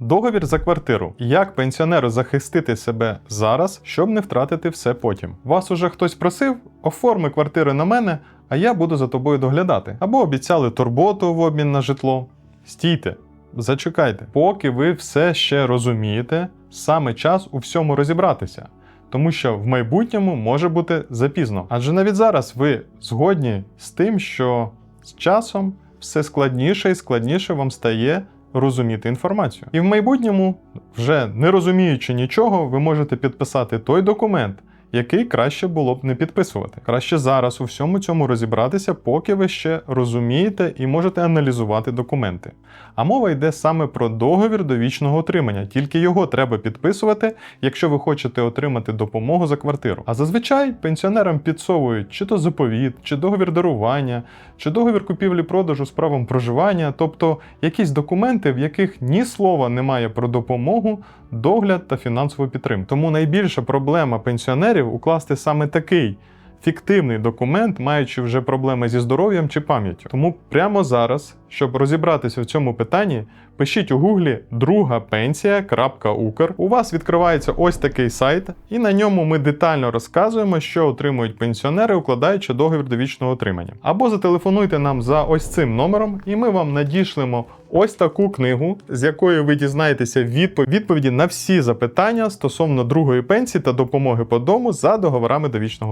Договір за квартиру. Як пенсіонеру захистити себе зараз, щоб не втратити все потім? Вас уже хтось просив, оформи квартиру на мене, а я буду за тобою доглядати. Або обіцяли турботу в обмін на житло. Стійте, зачекайте, поки ви все ще розумієте, саме час у всьому розібратися. Тому що в майбутньому може бути запізно. Адже навіть зараз ви згодні з тим, що з часом все складніше і складніше вам стає розуміти інформацію. І в майбутньому, вже не розуміючи нічого, ви можете підписати той документ, який краще було б не підписувати. Краще зараз у всьому цьому розібратися, поки ви ще розумієте і можете аналізувати документи. А мова йде саме про договір довічного отримання, тільки його треба підписувати, якщо ви хочете отримати допомогу за квартиру. А зазвичай пенсіонерам підсовують чи то заповіт, чи договір дарування, чи договір купівлі-продажу з правом проживання, тобто якісь документи, в яких ні слова немає про допомогу, догляд та фінансову підтримку. Тому найбільша проблема пенсіонерів укласти саме такий. Фіктивний документ, маючи вже проблеми зі здоров'ям чи пам'яттю. Тому прямо зараз, щоб розібратися в цьому питанні, пишіть у гуглі друга пенсія.укр. У вас відкривається ось такий сайт, і на ньому ми детально розказуємо, що отримують пенсіонери, укладаючи договір довічного отримання. Або зателефонуйте нам за ось цим номером, і ми вам надішлемо ось таку книгу, з якої ви дізнаєтеся відповіді на всі запитання стосовно другої пенсії та допомоги по дому за договорами довічного